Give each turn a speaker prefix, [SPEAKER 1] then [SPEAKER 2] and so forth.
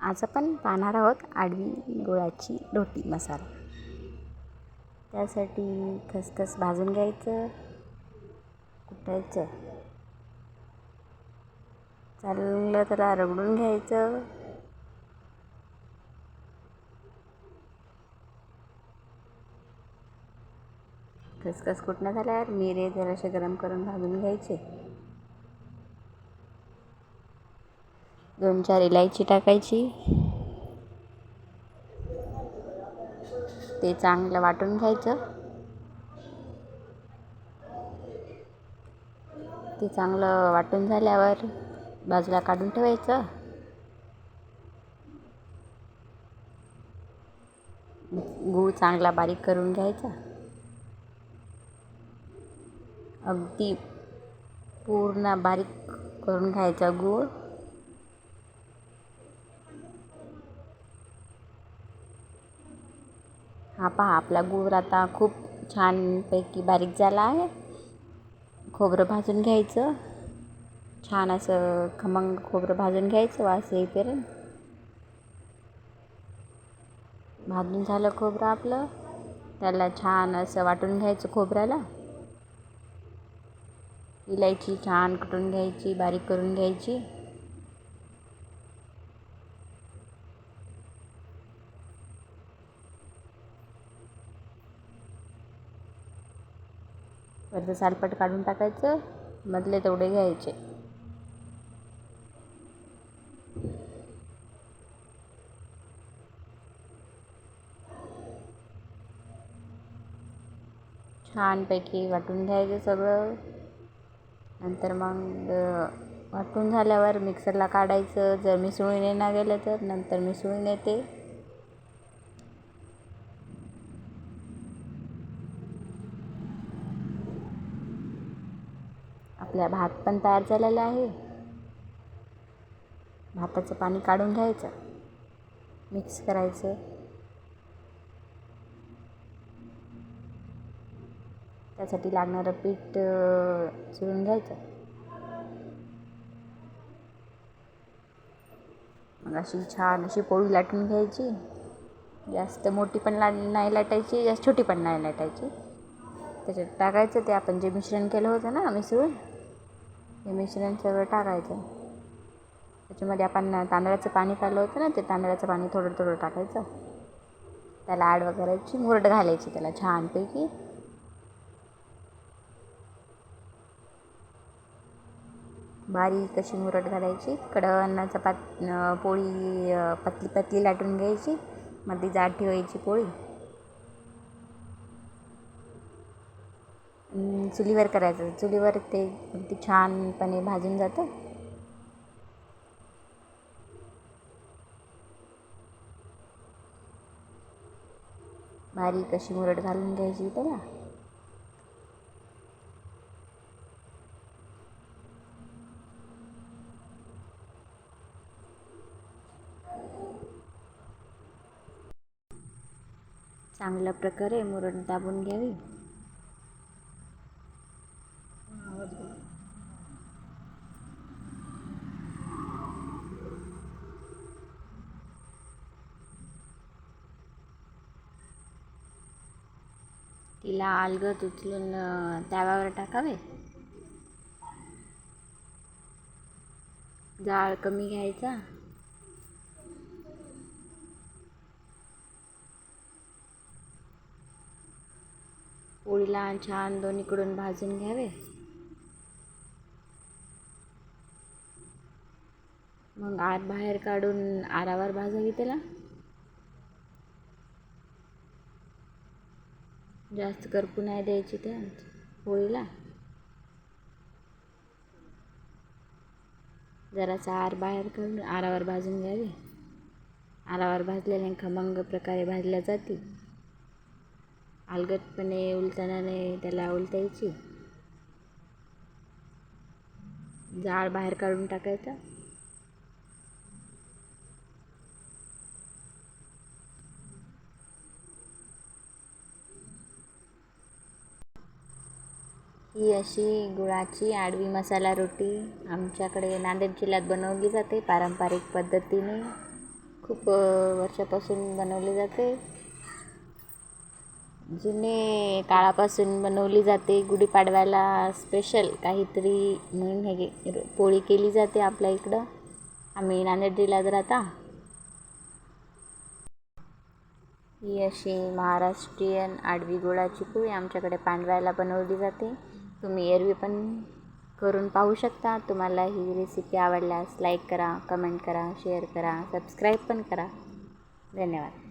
[SPEAKER 1] आज आपण पाहणार आहोत आडवी गुळाची रोटी मसाला. त्यासाठी खसखस भाजून घ्यायचं कुटायचं. चांगलं त्याला रगडून घ्यायचं. खसखस कुटणं झाल्यावर मिरे जरासे गरम करून भाजून घ्यायचे. दोन चार इलायची टाकायची. ते चांगलं वाटून घ्यायचं. ते चांगलं वाटून झाल्यावर बाजूला काढून ठेवायचं. गूळ चांगला बारीक करून घ्यायचा. अगदी पूर्ण बारीक करून घ्यायचा गूळ. हा पहा आपला गूळ आता खूप छानपैकी बारीक झाला आहे. खोबरं भाजून घ्यायचं. छान असं खमंग खोबरं भाजून घ्यायचं वास येईपर्यंत. भाजून झालं खोबरं आपलं. त्याला छान असं वाटून घ्यायचं खोबऱ्याला. इलायची छान कुटून घ्यायची बारीक करून घ्यायची. वरचं सालपट काढून टाकायचं मधले तेवढे घ्यायचे. छानपैकी वाटून घ्यायचं सगळं. नंतर मग वाटून झाल्यावर मिक्सरला काढायचं. जर मिसळून येणार गेलं तर नंतर मिसळून येते. आपल्या भात पण तयार झालेला आहे. भाताचं पाणी काढून घ्यायचं. मिक्स करायचं. त्यासाठी लागणारं पीठ चिरून घ्यायचं. मग अशी छान अशी पोळी लाटून घ्यायची. जास्त मोठी पण ला नाही लाटायची जास्त छोटी पण नाही लाटायची. त्याच्यात टाकायचं ते आपण जे मिश्रण केलं होतं ना मिसळून हे मिश्रण सगळं टाकायचं. त्याच्यामध्ये आपण तांदळाचं पाणी पाहिलं होतं ना ते तांदळाचं पाणी थोडं थोडं टाकायचं. त्याला आड करायची मुरड घालायची त्याला छानपैकी. बारीक अशी मुरट घालायची. कडवन्नाचं पात पोळी पतली पतली लाटून घ्यायची. मध्ये जाड ठेवायची पोळी. चुलीवर करायचं. चुलीवर ते अगदी छानपणे भाजून जातं. बारीक अशी मुरड घालून घ्यायची त्याला. चांगल्या प्रकारे मुरड दाबून घ्यावी. तिला अलगत उचलून तव्यावर टाकावे? जाळ कमी घ्यायचा? पोळीला छान दोन्हीकडून भाजून घ्यावे. मग आत बाहेर काढून आरावर भाजावी त्याला. जास्त करपू नाही द्यायची त्या पोळीला जरासा आर बाहेर काढून आरावर भाजून घ्यावी. आरावर भाजलेल्या खमंग प्रकारे भाजल्या जाते अलगटपणे उलतानाने त्याला उलटायची जाळ बाहेर काढून टाकायचा. ही अशी गुळाची आडवी मसाला रोटी आमच्याकडे नांदेड जिल्ह्यात बनवली जाते. पारंपरिक पद्धतीने खूप वर्षापासून बनवली जाते. जुने काळापासून बनवली जाते. गुढीपाडव्याला स्पेशल काहीतरी म्हणून हे गे- पोळी केली जाते आपल्या इकडं. आम्ही नांदेड जिल्ह्यात राहता. ही अशी महाराष्ट्रीयन आडवी गुळाची पोळी आमच्याकडे पांडव्याला बनवली जाते. तुम्ही एरवी पण करून पाहू शकता. तुम्हाला ही रेसिपी आवडल्यास लाईक करा कमेंट करा शेअर करा सबस्क्राईब पण करा. धन्यवाद.